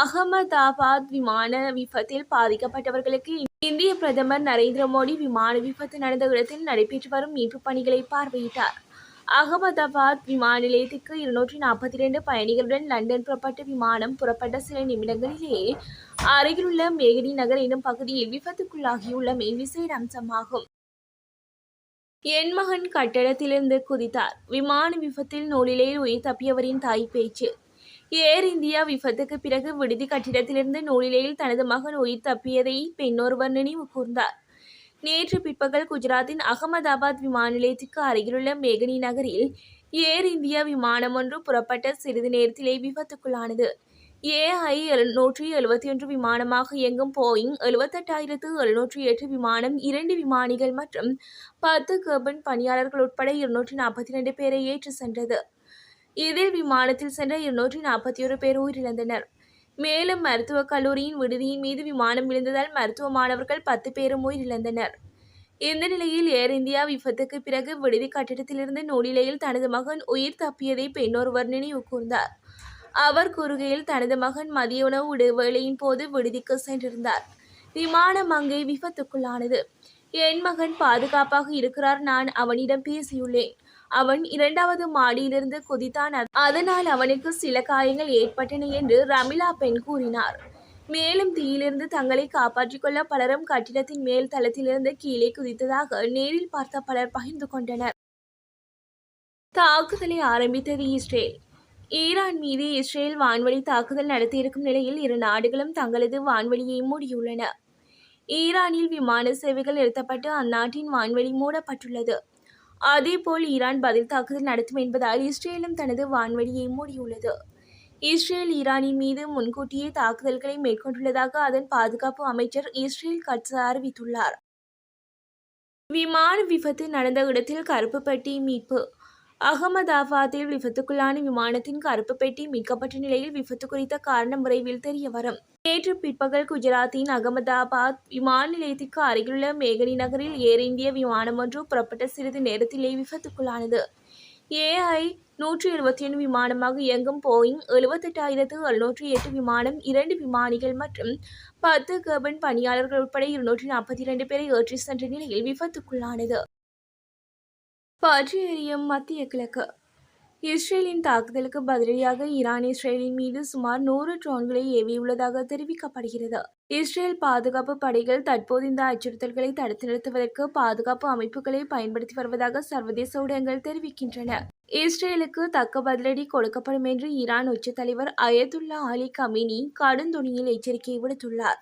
அகமதாபாத் விமான விபத்தில் பாதிக்கப்பட்டவர்களுக்கு இந்திய பிரதமர் நரேந்திர மோடி விமான விபத்து நடந்த இடத்தில் நடைபெற்று வரும் மீட்புப் பணிகளை பார்வையிட்டார். அகமதாபாத் விமான நிலையத்திற்கு இருநூற்றி நாற்பத்தி இரண்டு பயணிகளுடன் லண்டன் புறப்பட்ட விமானம் புறப்பட்ட சில நிமிடங்களிலேயே அருகிலுள்ள மேகடி நகர் எனும் பகுதியில் விபத்துக்குள்ளாகியுள்ளமை விசேட அம்சமாகும். என் மகன் கட்டடத்திலிருந்து குதித்தார். விமான விபத்தில் நூலிலே உயிர் தப்பியவரின் தாய் பேச்சு. ஏர் இந்தியா விபத்துக்கு பிறகு விடுதி கட்டிடத்திலிருந்து நூலிலையில் தனது மகன் உயிர் தப்பியதை பெண்ணொருவர் நினைவு கூர்ந்தார். நேற்று பிற்பகல் குஜராத்தின் அகமதாபாத் விமான நிலையத்திற்கு அருகிலுள்ள மேகனி நகரில் ஏர் இந்தியா விமானம் ஒன்று புறப்பட்ட சிறிது நேரத்திலே விபத்துக்குள்ளானது. ஏஐ எழுநூற்றி எழுபத்தி ஒன்று விமானமாக இயங்கும் போயிங் எழுபத்தெட்டாயிரத்து எழுநூற்றி எட்டு விமானம் இரண்டு விமானிகள் மற்றும் பத்து கர்பன் பணியாளர்கள் உட்பட இருநூற்றி நாற்பத்தி ரெண்டு பேரை ஏற்றுச் சென்றது. இதில் விமானத்தில் சென்ற இருநூற்றி நாற்பத்தி ஒரு பேர் உயிரிழந்தனர். மேலும் மருத்துவக் கல்லூரியின் விடுதியின் மீது விமானம் விழுந்ததால் மருத்துவ மாணவர்கள் பத்து பேரும் உயிரிழந்தனர். இந்த நிலையில் ஏர் இந்தியா விபத்துக்கு பிறகு விடுதி கட்டிடத்திலிருந்து நூலிலையில் தனது மகன் உயிர் தப்பியதை பெண்ணொருவர் நினைவு கூர்ந்தார். அவர் கூறுகையில் தனது மகன் மதிய உணவு இடைவேளையின் போது விடுதிக்கு சென்றிருந்தார். விமானம் அங்கே விபத்துக்குள்ளானது. என் மகன் பாதுகாப்பாக இருக்கிறார். நான் அவனிடம் பேசியுள்ளேன். அவன் இரண்டாவது மாடியிலிருந்து குதித்தான். அதனால் அவனுக்கு சில காயங்கள் ஏற்பட்டன என்று ரமிளா பெண் கூறினார். மேலும் தீயிலிருந்து தங்களை காப்பாற்றிக் கொள்ள பலரும் கட்டிடத்தின் மேல் தளத்திலிருந்து கீழே குதித்ததாக நேரில் பார்த்த பலர் பகிர்ந்து கொண்டனர். தாக்குதலை ஆரம்பித்தது இஸ்ரேல். ஈரான் மீது இஸ்ரேல் வான்வழி தாக்குதல் நடத்தியிருக்கும் நிலையில் இரு நாடுகளும் தங்களது வான்வழியை மூடியுள்ளன. ஈரானில் விமான சேவைகள் நிறுத்தப்பட்டு அந்நாட்டின் வான்வழி மூடப்பட்டுள்ளது. அதேபோல் ஈரான் பதில் தாக்குதல் நடத்தும் என்பதால் இஸ்ரேலும் தனது வான்வழியை மூடியுள்ளது. இஸ்ரேல் ஈரானின் மீது முன்கூட்டியே தாக்குதல்களை மேற்கொண்டுள்ளதாக அதன் பாதுகாப்பு அமைச்சர் இஸ்ரேல் கட்ஸ் அறிவித்துள்ளார். விமான விபத்து நடந்த இடத்தில் கருப்பு பெட்டி மீட்பு அகமதாபாத்தில் விபத்துக்குள்ளான விமானத்தின் கருப்பு பெட்டி மீட்கப்பட்ட நிலையில் விபத்து குறித்த காரணம் விரைவில் தெரிய வரும். நேற்று பிற்பகல் குஜராத்தின் அகமதாபாத் விமான நிலையத்திற்கு அருகிலுள்ள மேகனி நகரில் ஏர் இந்திய விமானம் ஒன்று புறப்பட்ட சிறிது நேரத்திலே விபத்துக்குள்ளானது. ஏஐ நூற்றி எழுபத்தி ஒன்று விமானமாக இயங்கும் போயிங் எழுபத்தெட்டாயிரத்து எழுநூற்றி எட்டு விமானம் இரண்டு விமானிகள் மற்றும் பத்து கர்பன் பணியாளர்கள் உட்பட இருநூற்றி நாற்பத்தி இரண்டு பேரை ஏற்றி சென்ற நிலையில் விபத்துக்குள்ளானது. பற்றி எரியும் மத்திய கிழக்கு. இஸ்ரேலின் தாக்குதலுக்கு பதிலடியாக ஈரான் இஸ்ரேலின் மீது சுமார் நூறு ட்ரோன்களை ஏவியுள்ளதாக தெரிவிக்கப்படுகிறது. இஸ்ரேல் பாதுகாப்பு படைகள் தற்போது இந்த அச்சுறுத்தல்களை தடுத்து நிறுத்துவதற்கு பாதுகாப்பு அமைப்புகளை பயன்படுத்தி வருவதாக சர்வதேச ஊடகங்கள் தெரிவிக்கின்றன. இஸ்ரேலுக்கு தக்க பதிலடி கொடுக்கப்படும் என்று ஈரான் உச்ச தலைவர் அயதுல்லா அலி கமினி கடுந்துணியில் எச்சரிக்கை விடுத்துள்ளார்.